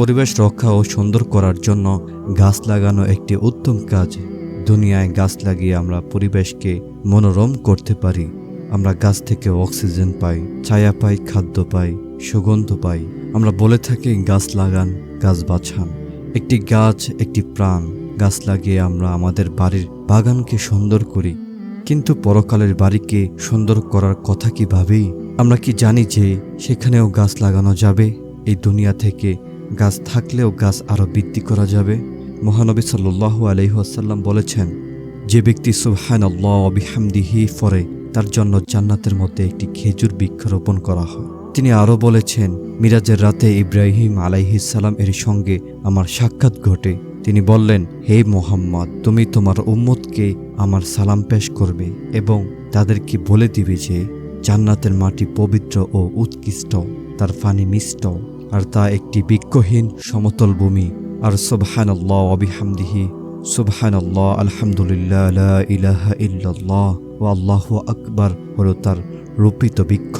পরিবেশ রক্ষা ও সুন্দর করার জন্য গাছ লাগানো একটি উত্তম কাজ। দুনিয়ায় গাছ লাগিয়ে আমরা পরিবেশকে মনোরম করতে পারি। আমরা গাছ থেকে অক্সিজেন পাই, ছায়া পাই, খাদ্য পাই, সুগন্ধ পাই। আমরা বলে থাকি, গাছ লাগান, গাছ বাছান। একটি গাছ, একটি প্রাণ। গাছ লাগিয়ে আমরা আমাদের বাড়ির বাগানকে সুন্দর করি। কিন্তু পরকালের বাড়িকে সুন্দর করার কথা কি ভাবি? আমরা কি জানি যে সেখানেও গাছ লাগানো যাবে? এই দুনিয়া থেকে গাছ থাকলেও গাছ আরও বৃদ্ধি করা যাবে। মহানবী সাল্লু আলহিহাসাল্লাম বলেছেন, যে ব্যক্তি সুবহান আল্লাহ অবিহামদিহি ফরে তার জন্য জান্নাতের মধ্যে একটি খেজুর বৃক্ষরোপণ করা হয়। তিনি আরও বলেছেন, মিরাজের রাতে ইব্রাহিম আলাইহিসাল্লাম এর সঙ্গে আমার সাক্ষাৎ ঘটে। তিনি বললেন, হে মোহাম্মদ, তুমি তোমার উম্মতকে আমার সালাম পেশ করবে এবং তাদেরকে বলে দিবে যে, জান্নাতের মাটি পবিত্র ও উৎকৃষ্ট, তার ফানি মিষ্ট। আর তা একটি বৃক্ষহীন সমতল ভূমি। আর সুবহান আল্লাহ অবিহামদিহি সুবহান আল্লাহ আলহামদুলিল্লাহ ইলাহা ইল্লাল্লাহ ও আল্লাহ আকবার হল তার রূপিত বৃক্ষ।